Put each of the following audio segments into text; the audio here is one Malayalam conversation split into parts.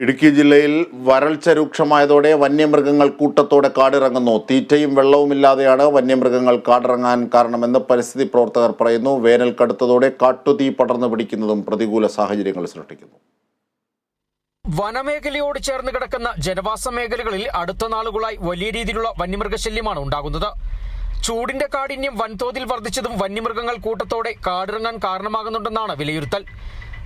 ഇടുക്കി ജില്ലയിൽ വരൾച്ച രൂക്ഷമായതോടെ വന്യമൃഗങ്ങൾ കൂട്ടത്തോടെ കാടിറങ്ങുന്നു. തീറ്റയും വെള്ളവുമില്ലാതെയാണ് വന്യമൃഗങ്ങൾ കാടിറങ്ങാൻ കാരണമെന്ന് പരിസ്ഥിതി പ്രവർത്തകർ പറയുന്നു. വേനൽ കടുത്തതോടെ കാട്ടുതീ പടർന്നു പിടിക്കുന്നതും പ്രതികൂല സാഹചര്യങ്ങൾ സൃഷ്ടിക്കുന്നു. വനമേഖലയോട് ചേർന്ന് കിടക്കുന്ന ജനവാസ മേഖലകളിൽ അടുത്ത നാളുകളായി വലിയ രീതിയിലുള്ള വന്യമൃഗശല്യമാണ് ഉണ്ടാകുന്നത്. ചൂടിന്റെ കാഠിന്യം വൻതോതിൽ വർദ്ധിച്ചതും വന്യമൃഗങ്ങൾ കൂട്ടത്തോടെ കാടിറങ്ങാൻ കാരണമാകുന്നുണ്ടെന്നാണ് വിലയിരുത്തൽ.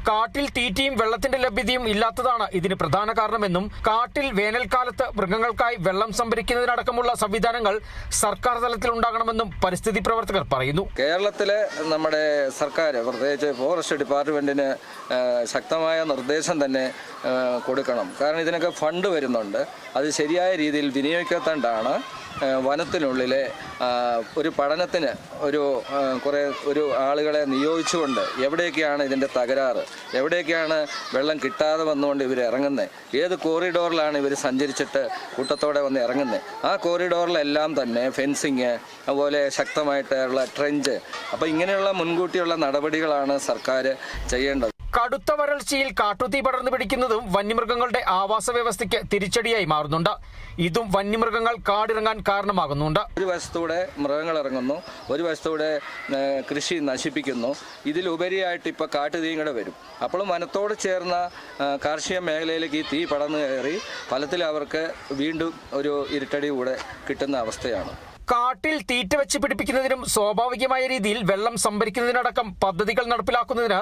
കാട്ടിൽ തീറ്റയും വെള്ളത്തിന്റെ ലഭ്യതയും ഇല്ലാത്തതാണ് ഇതിന് പ്രധാന കാരണമെന്നും കാട്ടിൽ വേനൽക്കാലത്ത് മൃഗങ്ങൾക്കായി വെള്ളം സംഭരിക്കുന്നതിനടക്കമുള്ള സംവിധാനങ്ങൾ സർക്കാർ തലത്തിൽ ഉണ്ടാകണമെന്നും പരിസ്ഥിതി പ്രവർത്തകർ പറയുന്നു. കേരളത്തിലെ നമ്മുടെ സർക്കാർ പ്രത്യേകിച്ച് ഫോറസ്റ്റ് ഡിപ്പാർട്ട്മെന്റിന് ശക്തമായ നിർദ്ദേശം തന്നെ കൊടുക്കണം. കാരണം ഇതിനൊക്കെ ഫണ്ട് വരുന്നുണ്ട്. അത് ശരിയായ രീതിയിൽ വിനിയോഗിക്കാത്തണ്ടാണ് വനത്തിനുള്ളിലെ ഒരു പഠനത്തിന് ഒരു കുറേ ഒരു ആളുകളെ നിയോഗിച്ചുകൊണ്ട് എവിടെയൊക്കെയാണ് ഇതിന്റെ തകരാറ്? എവിടെയൊക്കെയാണ് വെള്ളം കിട്ടാതെ വന്നുകൊണ്ട് ഇവർ ഇറങ്ങുന്നത് ഏത് കോറിഡോറിലാണ് ഇവർ സഞ്ചരിച്ചിട്ട് കൂട്ടത്തോടെ വന്ന് ഇറങ്ങുന്നത് ആ കോറിഡോറിലെല്ലാം തന്നെ ഫെൻസിങ് അതുപോലെ ശക്തമായിട്ടുള്ള ട്രെഞ്ച്. അപ്പോൾ ഇങ്ങനെയുള്ള മുൻകൂട്ടിയുള്ള നടപടികളാണ് സർക്കാർ ചെയ്യേണ്ടത്. കടുത്ത വരൾച്ചയിൽ കാട്ടുതീ പടർന്നു പിടിക്കുന്നതും വന്യമൃഗങ്ങളുടെ ആവാസ വ്യവസ്ഥയ്ക്ക് തിരിച്ചടിയായി മാറുന്നുണ്ട്. ഇതും വന്യമൃഗങ്ങൾ കാടിറങ്ങാൻ കാരണമാകുന്നുണ്ട്. ഒരു വശത്തൂടെ മൃഗങ്ങൾ ഇറങ്ങുന്നു ഒരു വശത്തൂടെ കൃഷി നശിപ്പിക്കുന്നു. ഇതിലുപരിയായിട്ട് ഇപ്പോൾ കാട്ടുതീയും കൂടെ വരും. അപ്പോൾ വനത്തോട് ചേർന്ന കാർഷിക മേഖലയിലേക്ക് ഈ തീ പടർന്നു കയറി ഫലത്തിൽ അവർക്ക് വീണ്ടും ഒരു ഇരുട്ടടി കൂടെ കിട്ടുന്ന അവസ്ഥയാണ്. കാട്ടിൽ തീറ്റ വെച്ച് പിടിപ്പിക്കുന്നതിനും സ്വാഭാവികമായ രീതിയിൽ വെള്ളം സംഭരിക്കുന്നതിനടക്കം പദ്ധതികൾ നടപ്പിലാക്കുന്നതിന്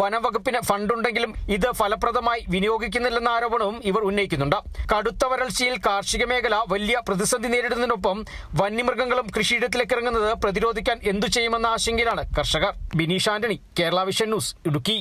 വനംവകുപ്പിന് ഫണ്ടുണ്ടെങ്കിലും ഇത് ഫലപ്രദമായി വിനിയോഗിക്കുന്നില്ലെന്ന ആരോപണവും ഇവർ ഉന്നയിക്കുന്നുണ്ട്. കടുത്ത വരൾച്ചയിൽ കാർഷിക മേഖല വലിയ പ്രതിസന്ധി നേരിടുന്നതിനൊപ്പം വന്യമൃഗങ്ങളും കൃഷിയിടത്തിലേക്ക് ഇറങ്ങുന്നത് പ്രതിരോധിക്കാൻ എന്തു ചെയ്യുമെന്ന ആശങ്കയിലാണ് കർഷകർ. Bineesh Antony Kerala Vision News Idukki.